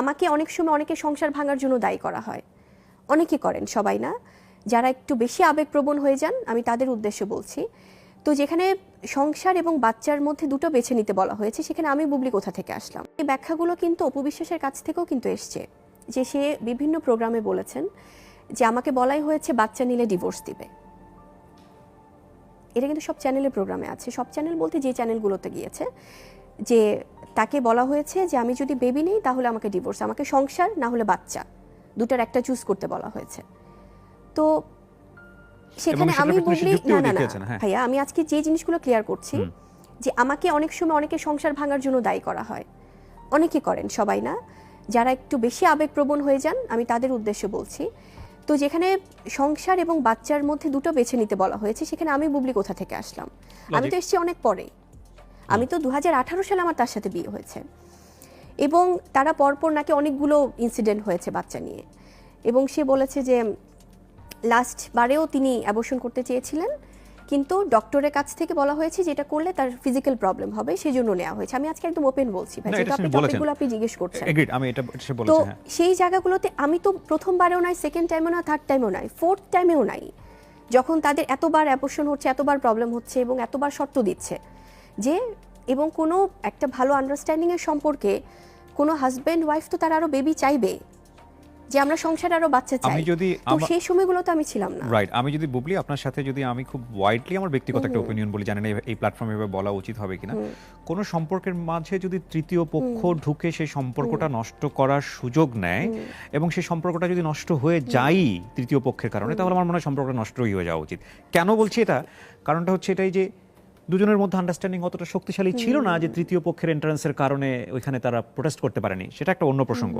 আমাকে অনেক সময় অনেকে সংসার ভাঙার জন্য দায়ী করা হয়। অনেকে করেন, সবাই না। যারা একটু বেশি আবেগপ্রবণ হয়ে যান, আমি তাদের উদ্দেশ্যে বলছি। তো যেখানে সংসার এবং বাচ্চার মধ্যে দুটো বেছে নিতে বলা হয়েছে, সেখানে আমি বুবলি কোথা থেকে আসলাম? এই ব্যাখ্যাগুলো কিন্তু অপবিশ্বাসের কাছ থেকেও কিন্তু এসছে, যে সে বিভিন্ন প্রোগ্রামে বলেছেন যে আমাকে বলাই হয়েছে, বাচ্চা নিলে ডিভোর্স দিবে। এটা কিন্তু সব চ্যানেলের প্রোগ্রামে আছে। সব চ্যানেল বলতে যে চ্যানেলগুলোতে গিয়েছে, যে তাকে বলা হয়েছে যে আমি যদি বেবি নেই তাহলে আমাকে ডিভোর্স আমাকে সংসার না হলে বাচ্চা। দুটার একটা চুজ করতে বলা হয়েছে। তো সেখানে আমি পেছনে সে বলি না না না। হ্যাঁ। ভাইয়া আমি আজকে যে জিনিসগুলো ক্লিয়ার করছি যে আমাকে অনেক সময় অনেকে সংসার ভাঙার জন্য দায়ী করা হয়। অনেকে করেন সবাই না। যারা একটু বেশি আবেগপ্রবণ হয়ে যান আমি তাদের উদ্দেশ্যে বলছি। তো যেখানে সংসার এবং বাচ্চার মধ্যে দুটো বেছে নিতে বলা হয়েছে সেখানে আমি বুবলি কোথা থেকে আসলাম? আমি তো এসেছি অনেক পরে। আমি তো দু হাজার আঠারো সালে আমার তার সাথে বিয়ে হয়েছে। এবং তারা পরপর নাকি অনেকগুলো ইনসিডেন্ট হয়েছে বাচ্চা নিয়ে। এবং সে বলেছে যে লাস্ট বারেও তিনি অ্যাবর্শন করতে চেয়েছিলেন কিন্তু ডক্টরের কাছ থেকে বলা হয়েছে যে এটা করলে তার ফিজিক্যাল প্রবলেম হবে সেই জন্য নেওয়া হয়েছে। আমি আজকে একদম ওপেন বলছি ভাই এটা আপনি টপিকগুলো আপনি জিজ্ঞেস করছেন। আমি এটা এটা তো হ্যাঁ। সেই জায়গাগুলোতে আমি তো প্রথমবারেও নাই সেকেন্ড টাইমেও না থার্ড টাইমও নাই ফোর্থ টাইমেও নাই যখন তাদের এতবার অ্যাবর্শন হচ্ছে এতবার প্রবলেম হচ্ছে এবং এতবার শর্ত দিচ্ছে যে এবং কোনো একটা ভালো আন্ডারস্ট্যান্ডিং এর সম্পর্কে কোনো হাজব্যান্ড ওয়াইফ তো তার আরও বেবি চাইবে যে আমরা সংসারে আরও বাচ্চা চাই। আমি যদি তো সেই সময়গুলোতে আমি ছিলাম না। রাইট আমি যদি বুবলি আপনার সাথে যদি আমি খুব ওয়াইডলি আমার ব্যক্তিগত একটা ওপিনিয়ন বলি জানেন এই- এই প্ল্যাটফর্মে এভাবে বলা উচিত হবে কিনা? কোন সম্পর্কের মাঝে যদি তৃতীয় পক্ষ ঢুকে সেই সম্পর্কটা নষ্ট করার সুযোগ নেয় এবং সেই সম্পর্কটা যদি নষ্ট হয়ে যায় তৃতীয় পক্ষের কারণে তাহলে আমার মনে হয় সম্পর্কটা নষ্টই হয়ে যাওয়া উচিত। কেন বলছি এটা? কারণটা হচ্ছে এটাই যে দুজনের মধ্যে আন্ডারস্ট্যান্ডিং অতটা শক্তিশালী ছিল না যে তৃতীয় পক্ষের এন্ট্রান্সের কারণে ওইখানে তারা প্রোটেস্ট করতে পারেনি। সেটা একটা অন্য প্রসঙ্গ।